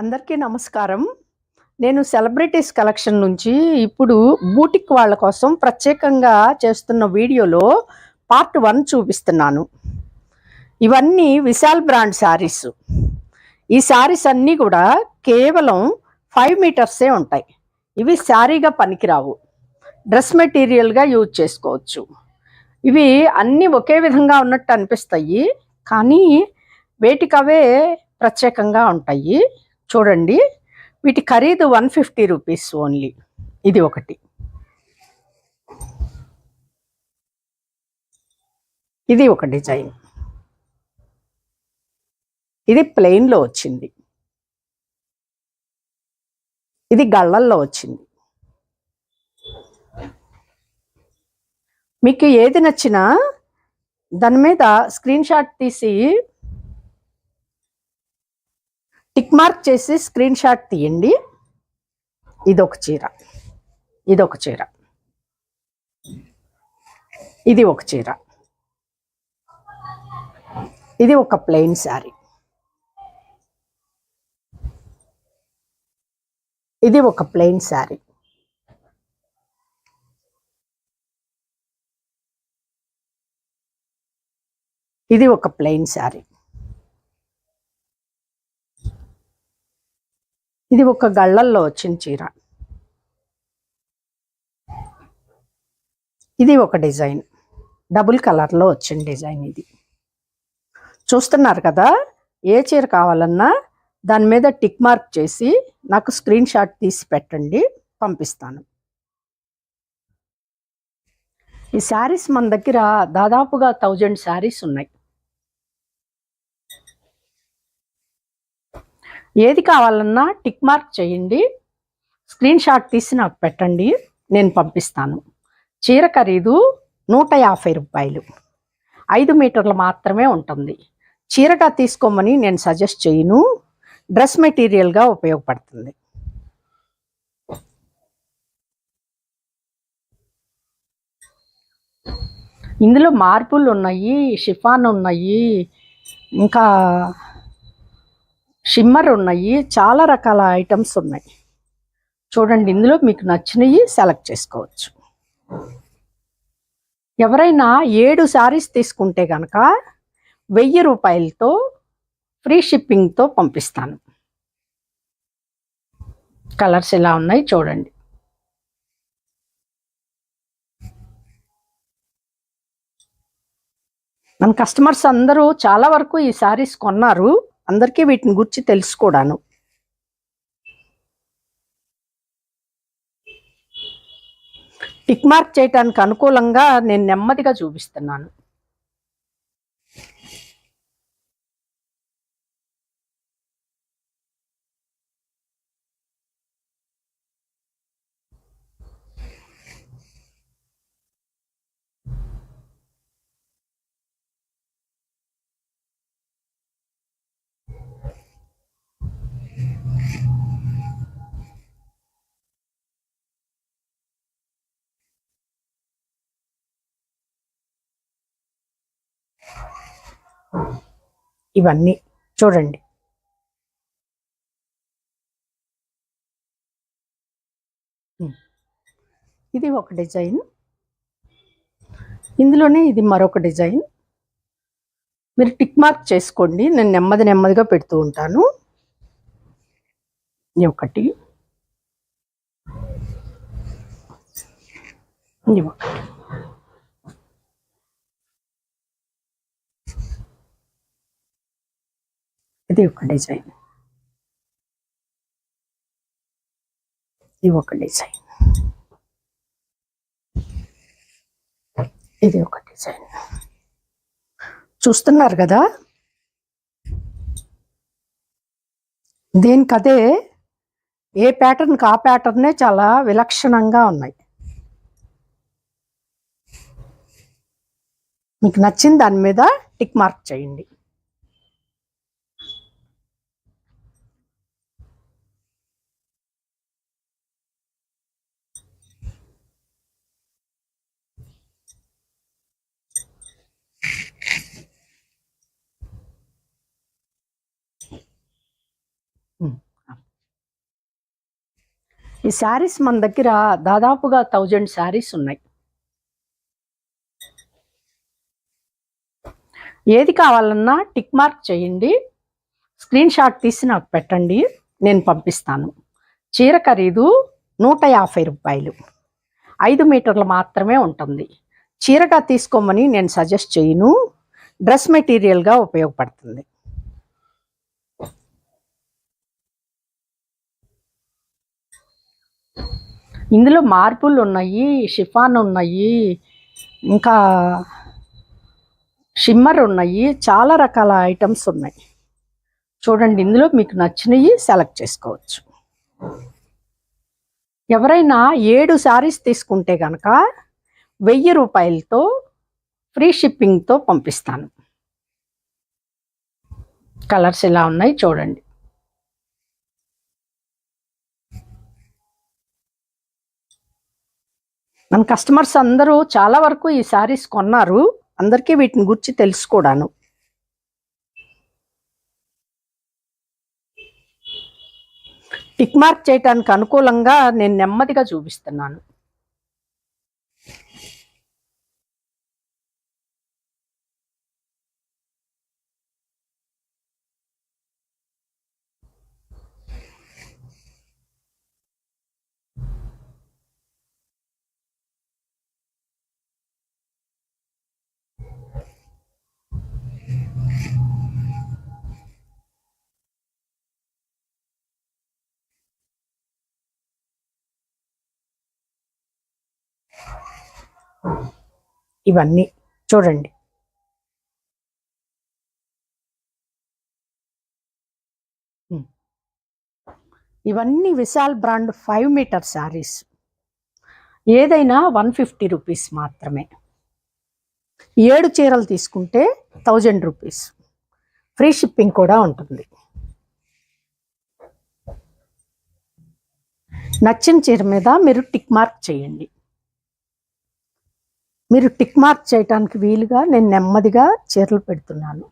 అందరికీ నమస్కారం. నేను సెలబ్రిటీస్ కలెక్షన్ నుంచి ఇప్పుడు బూటిక్ వాళ్ళ కోసం ప్రత్యేకంగా చేస్తున్న వీడియోలో పార్ట్ వన్ చూపిస్తున్నాను. ఇవన్నీ విశాల్ బ్రాండ్ శారీస్. ఈ శారీస్ అన్నీ కూడా కేవలం ఫైవ్ మీటర్సే ఉంటాయి. ఇవి శారీగా పనికిరావు. డ్రెస్ మెటీరియల్గా యూజ్ చేసుకోవచ్చు. ఇవి అన్నీ ఒకే విధంగా ఉన్నట్టు అనిపిస్తాయి. కానీ వేటికవే ప్రత్యేకంగా ఉంటాయి. చూడండి. వీటి ఖరీదు వన్ ఫిఫ్టీ రూపీస్ ఓన్లీ. ఇది ఒకటి. ఇది ఒక డిజైన్. ఇది ప్లెయిన్లో వచ్చింది. ఇది గళ్ళల్లో వచ్చింది. మీకు ఏది నచ్చినా దాని మీద స్క్రీన్ షాట్ తీసి టిక్ మార్క్ చేసి స్క్రీన్ షాట్ తీయండి. ఇదొక చీర. ఇదొక చీర. ఇది ఒక చీర. ఇది ఒక ప్లెయిన్ శారీ. ఇది ఒక ప్లెయిన్ శారీ. ఇది ఒక ప్లెయిన్ శారీ. ఇది ఒక గళ్ళల్లో వచ్చిన చీర. ఇది ఒక డిజైన్. డబుల్ కలర్లో వచ్చిన డిజైన్ ఇది. చూస్తున్నారు కదా? ఏ చీర కావాలన్నా దాని మీద టిక్ మార్క్ చేసి నాకు స్క్రీన్ షాట్ తీసి పెట్టండి పంపిస్తాను. ఈ శారీస్ మన దగ్గర దాదాపుగా థౌజండ్ శారీస్ ఉన్నాయి. ఏది కావాలన్నా టిక్ మార్క్ చేయండి. స్క్రీన్ షాట్ తీసి నాకు పెట్టండి. నేను పంపిస్తాను. చీర ఖరీదు నూట యాభై రూపాయలు. ఐదు మీటర్లు మాత్రమే ఉంటుంది. చీరగా తీసుకోమని నేను సజెస్ట్ చేయను. డ్రెస్ మెటీరియల్గా ఉపయోగపడుతుంది. ఇందులో మార్పులు ఉన్నాయి షిఫాన్ ఉన్నాయి ఇంకా షిమ్మర్ ఉన్నాయి చాలా రకాల ఐటమ్స్ ఉన్నాయి. చూడండి ఇందులో మీకు నచ్చినవి సెలెక్ట్ చేసుకోవచ్చు. ఎవరైనా ఏడు శారీస్ తీసుకుంటే కనుక వెయ్యి రూపాయలతో ఫ్రీ షిప్పింగ్తో పంపిస్తాను. కలర్స్ ఇలా ఉన్నాయి చూడండి. మన కస్టమర్స్ అందరూ చాలా వరకు ఈ శారీస్ కొన్నారు. అందరికీ వీటిని గురించి తెలుసుకోడాను. టిక్ మార్క్ చేయటానికి అనుకూలంగా నేను నెమ్మదిగా చూపిస్తున్నాను. ఇవన్నీ చూడండి. ఇది ఒక డిజైన్. ఇందులోనే ఇది మరొక డిజైన్. మీరు టిక్ మార్క్ చేసుకోండి. నేను నెమ్మది నెమ్మదిగా పెడుతూ ఉంటాను. ఇది ఒకటి. ఇది ఒకటి. ఇది ఒక డిజైన్. ఇది ఒక డిజైన్. ఇది ఒక డిజైన్. చూస్తున్నారు కదా? దేనికదే ఏ ప్యాటర్న్కి ఆ ప్యాటర్నే చాలా విలక్షణంగా ఉన్నాయి. మీకు నచ్చిన దాని మీద టిక్ మార్క్ చేయండి. ఈ శారీస్ మన దగ్గర దాదాపుగా థౌజండ్ శారీస్ ఉన్నాయి. ఏది కావాలన్నా టిక్ మార్క్ చేయండి. స్క్రీన్ షాట్ తీసి నాకు పెట్టండి. నేను పంపిస్తాను. చీర ఖరీదు నూట యాభై రూపాయలు. ఐదు మీటర్లు మాత్రమే ఉంటుంది. చీరగా తీసుకోమని నేను సజెస్ట్ చేయను. డ్రెస్ మెటీరియల్గా ఉపయోగపడుతుంది. ఇందులో మార్పులు ఉన్నాయి షిఫాన్ ఉన్నాయి ఇంకా షిమ్మర్ ఉన్నాయి చాలా రకాల ఐటమ్స్ ఉన్నాయి. చూడండి ఇందులో మీకు నచ్చినవి సెలెక్ట్ చేసుకోవచ్చు. ఎవరైనా ఏడు శారీస్ తీసుకుంటే కనుక వెయ్యి రూపాయలతో ఫ్రీ షిప్పింగ్తో పంపిస్తాను. కలర్స్ ఇలా ఉన్నాయి చూడండి. మన కస్టమర్స్ అందరూ చాలా వరకు ఈ శారీస్ కొన్నారు. అందరికీ వీటిని గురించి తెలుసుకోడాను టిక్ మార్క్ చేయటానికి అనుకూలంగా నేను నెమ్మదిగా చూపిస్తున్నాను. ఇవన్నీ చూడండి. ఇవన్నీ Vishal brand five metre saris. ఏదైనా వన్ ఫిఫ్టీ రూపీస్ మాత్రమే. ఏడు చీరలు తీసుకుంటే థౌజండ్ రూపీస్. ఫ్రీ షిప్పింగ్ కూడా ఉంటుంది. నచ్చిన చీర మీద మీరు టిక్ మార్క్ చేయండి. మీరు టిక్ మార్క్ చేయటానికి వీలుగా నేను నెమ్మదిగా చీరలు పెడుతున్నాను.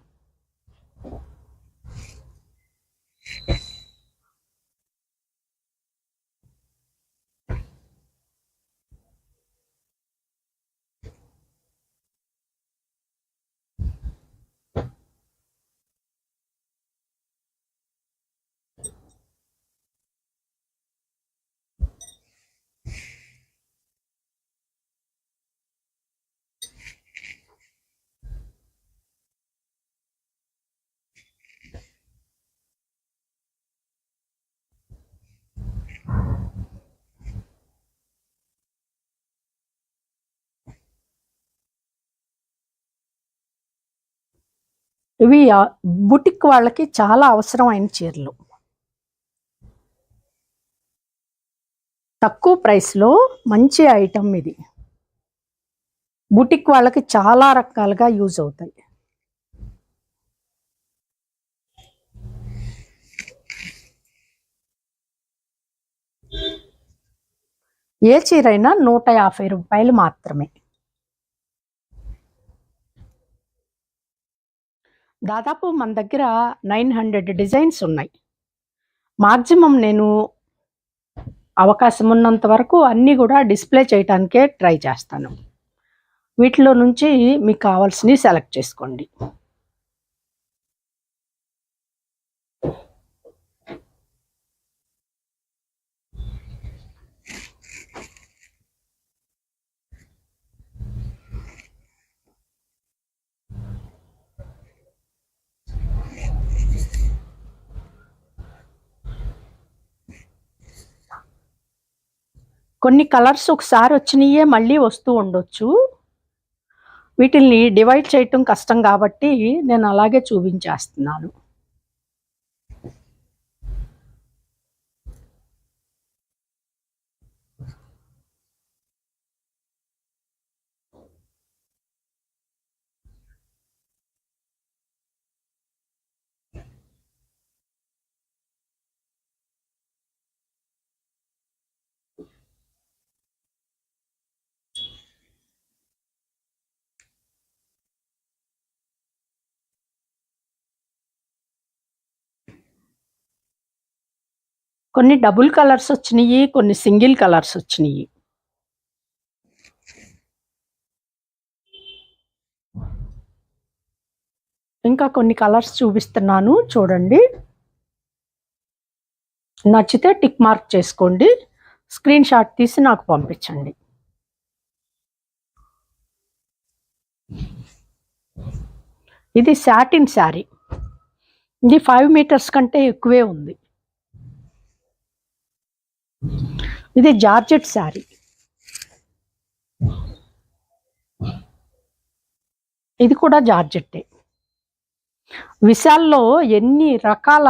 ఇవి బుటిక్ వాళ్ళకి చాలా అవసరమైన చీరలు. తక్కువ ప్రైస్లో మంచి ఐటమ్ ఇది. బుటిక్ వాళ్ళకి చాలా రకాలుగా యూజ్ అవుతాయి. ఏ చీరైనా నూట యాభై రూపాయలు మాత్రమే. దాదాపు మన దగ్గర నైన్ హండ్రెడ్ డిజైన్స్ ఉన్నాయి. మాక్సిమం నేను అవకాశం ఉన్నంత వరకు అన్నీ కూడా డిస్ప్లే చేయడానికే ట్రై చేస్తాను. వీటిలో నుంచి మీకు కావాల్సినవి సెలెక్ట్ చేసుకోండి. కొన్ని కలర్స్ ఒకసారి వచ్చినాయే మళ్ళీ వస్తూ ఉండొచ్చు. వీటిల్ని డివైడ్ చేయటం కష్టం కాబట్టి నేను అలాగే చూపించేస్తున్నాను. కొన్ని డబుల్ కలర్స్ వచ్చినాయి కొన్ని సింగిల్ కలర్స్ వచ్చినాయి. ఇంకా కొన్ని కలర్స్ చూపిస్తున్నాను చూడండి. నచ్చితే టిక్ మార్క్ చేసుకోండి. స్క్రీన్ షాట్ తీసి నాకు పంపించండి. ఇది సాటిన్ శారీ. ఇది ఫైవ్ మీటర్స్ కంటే ఎక్కువే ఉంది. ఇది జార్జెట్ శారీ. ఇది కూడా జార్జెట్టే. విశాల్లో ఎన్ని రకాల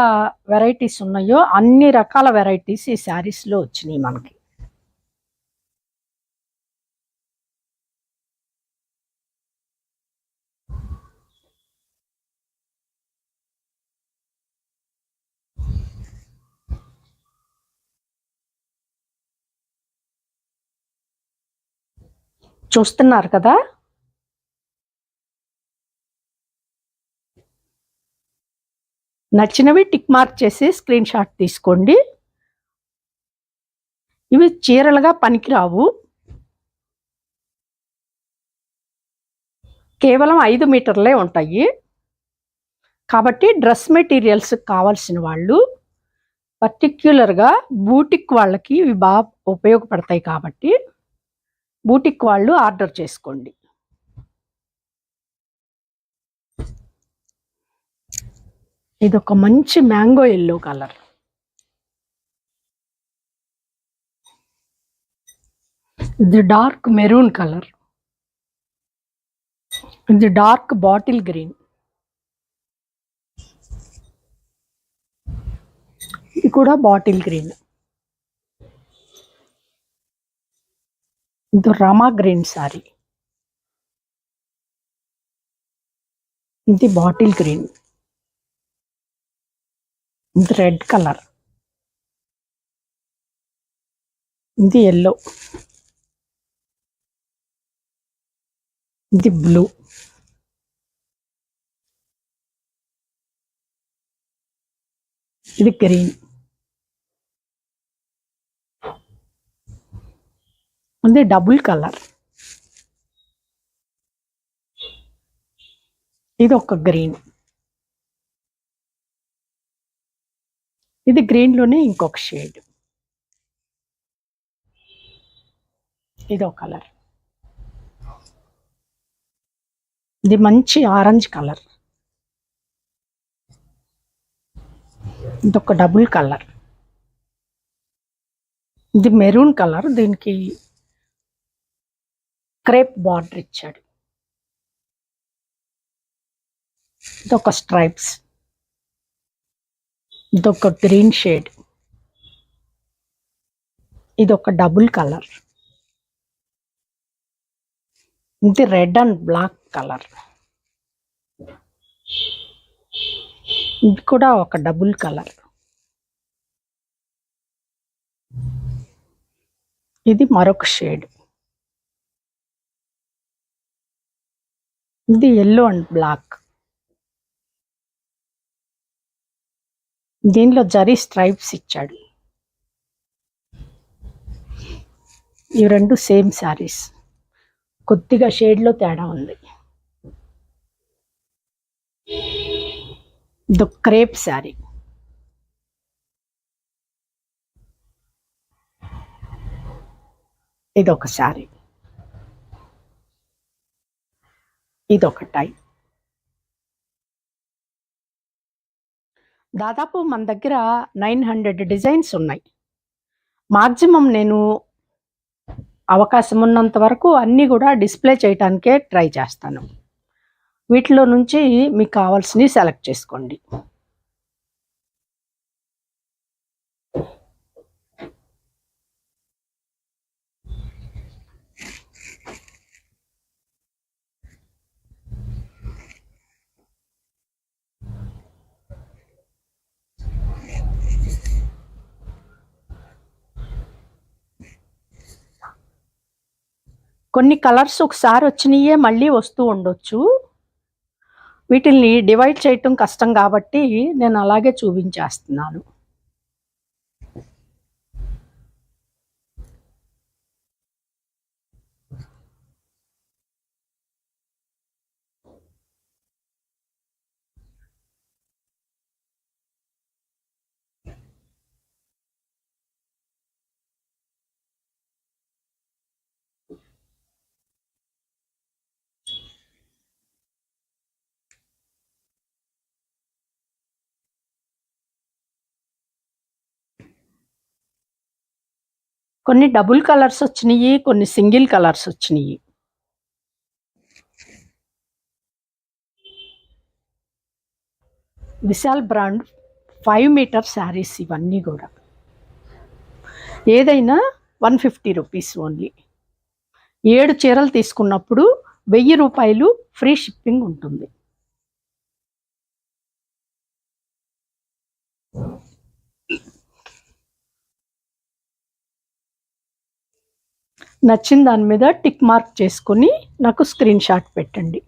వెరైటీస్ ఉన్నాయో అన్ని రకాల వెరైటీస్ ఈ శారీస్లో వచ్చినాయి మనకి. చూస్తున్నారు కదా? నచ్చినవి టిక్ మార్క్ చేసి స్క్రీన్ షాట్ తీసుకోండి. ఇవి చీరలుగా పనికిరావు. కేవలం ఐదు మీటర్లే ఉంటాయి. కాబట్టి డ్రెస్ మెటీరియల్స్ కావాల్సిన వాళ్ళు పర్టిక్యులర్గా బూటిక్ వాళ్ళకి ఇవి బాగా ఉపయోగపడతాయి కాబట్టి బూటిక్ వాళ్ళు ఆర్డర్ చేసుకోండి. ఇది ఒక మంచి మ్యాంగో ఎల్లో కలర్. ఇది డార్క్ మెరూన్ కలర్. ఇది డార్క్ బాటిల్ గ్రీన్. ఇది కూడా బాటిల్ గ్రీన్. ఇది రమా గ్రీన్ సారీ. ఇది బాటిల్ గ్రీన్. ఇది రెడ్ కలర్. ఇది ఎల్లో. ఇది బ్లూ. ఇది గ్రీన్. ఉంది డబుల్ కలర్. ఇది ఒక గ్రీన్. ఇది గ్రీన్లోనే ఇంకొక షేడ్. ఇది ఒక కలర్. ఇది మంచి ఆరెంజ్ కలర్. ఇదొక డబుల్ కలర్. ఇది మెరూన్ కలర్ దీనికి క్రేప్ బార్డర్ ఇచ్చాడు. ఇదొక స్ట్రైప్స్. ఇదొక గ్రీన్ షేడ్. ఇదొక డబుల్ కలర్. ఇది రెడ్ అండ్ బ్లాక్ కలర్. ఇది కూడా ఒక డబుల్ కలర్. ఇది మరొక షేడ్. ఇది ఎల్లో అండ్ బ్లాక్ దీనిలో జరీ స్ట్రైప్స్ ఇచ్చాడు. ఇవి రెండు సేమ్ శారీస్ కొద్దిగా షేడ్లో తేడా ఉంది. ఇది క్రేప్ శారీ ఇది ఒక శారీ ఇది ఒక దాదాపు మన దగ్గర నైన్ హండ్రెడ్ డిజైన్స్ ఉన్నాయి. మాక్సిమం నేను అవకాశం ఉన్నంత వరకు అన్నీ కూడా డిస్ప్లే చేయటానికే ట్రై చేస్తాను. వీటిలో నుంచి మీకు కావాల్సినవి సెలెక్ట్ చేసుకోండి. కొన్ని కలర్స్ ఒకసారి వచ్చినాయే మళ్ళీ వస్తూ ఉండొచ్చు. వీటిల్ని డివైడ్ చేయటం కష్టం కాబట్టి నేను అలాగే చూపించేస్తున్నాను. కొన్ని డబుల్ కలర్స్ వచ్చినాయి కొన్ని సింగిల్ కలర్స్ వచ్చినాయి. Vishal brand five metre saris ఇవన్నీ కూడా. ఏదైనా వన్ ఫిఫ్టీ రూపీస్ ఓన్లీ. ఏడు చీరలు తీసుకున్నప్పుడు వెయ్యి రూపాయలు ఫ్రీ షిప్పింగ్ ఉంటుంది. నచ్చిన దాని మీద టిక్ మార్క్ చేసుకొని నాకు స్క్రీన్ షాట్ పెట్టండి.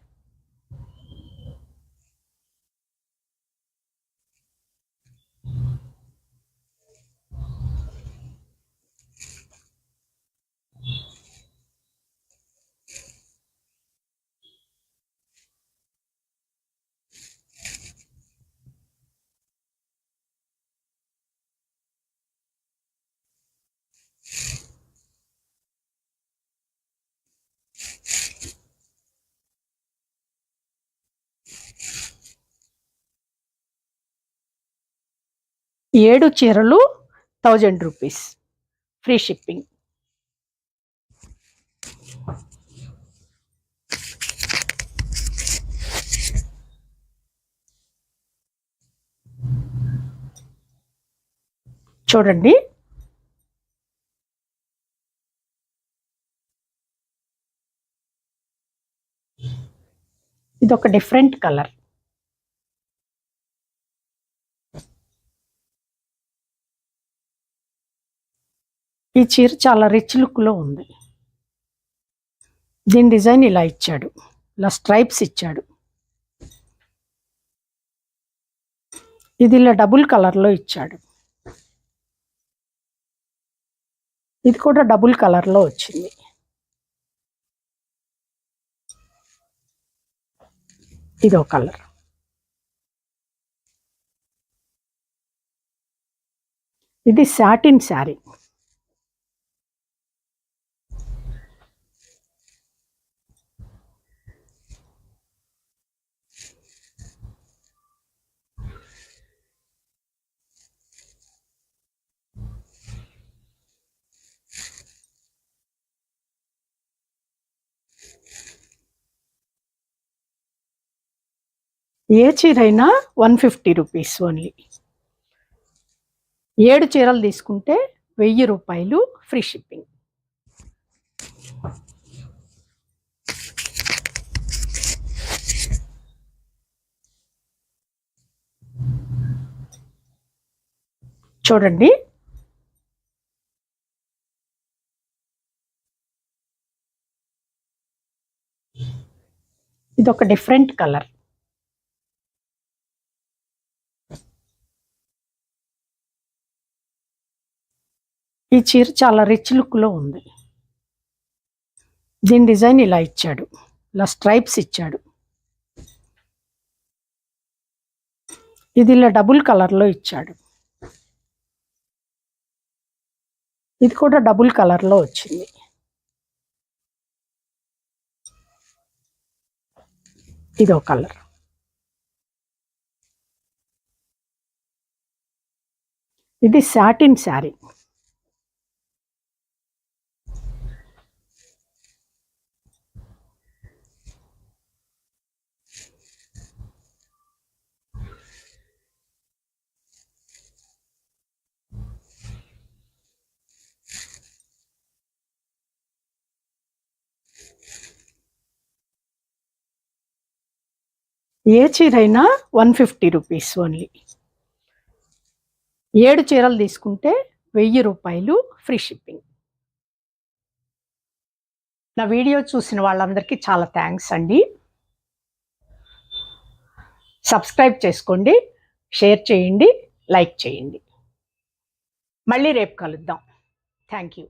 ఏడు చీరలు థౌజండ్ రూపీస్. Free shipping. చూడండి. ఇది ఒక డిఫరెంట్ కలర్. ఈ చీర చాలా రిచ్ లుక్లో ఉంది. దీని డిజైన్ ఇలా ఇచ్చాడు. ఇలా స్ట్రైప్స్ ఇచ్చాడు. ఇది ఇలా డబుల్ కలర్లో ఇచ్చాడు. ఇది కూడా డబుల్ కలర్లో వచ్చింది. ఇదో కలర్ ఇది సాటిన్ శారీ ఏ చీరైనా వన్ ఫిఫ్టీ రూపీస్ ఓన్లీ. ఏడు చీరలు తీసుకుంటే వెయ్యి రూపాయలు ఫ్రీ షిప్పింగ్. చూడండి. ఇది ఒక డిఫరెంట్ కలర్. ఈ చీర చాలా రిచ్ లుక్లో ఉంది. దీని డిజైన్ ఇలా ఇచ్చాడు. ఇలా స్ట్రైప్స్ ఇచ్చాడు. ఇది ఇలా డబుల్ కలర్లో ఇచ్చాడు. ఇది కూడా డబుల్ కలర్లో వచ్చింది. ఇదో కలర్ ఇది సాటిన్ శారీ ఏ చీరైనా వన్ ఫిఫ్టీ రూపీస్ ఓన్లీ. ఏడు చీరలు తీసుకుంటే వెయ్యి రూపాయలు ఫ్రీ షిప్పింగ్. నా వీడియో చూసిన వాళ్ళందరికీ చాలా థ్యాంక్స్ అండి. సబ్స్క్రైబ్ చేసుకోండి షేర్ చేయండి లైక్ చేయండి. మళ్ళీ రేపు కలుద్దాం. Thank you.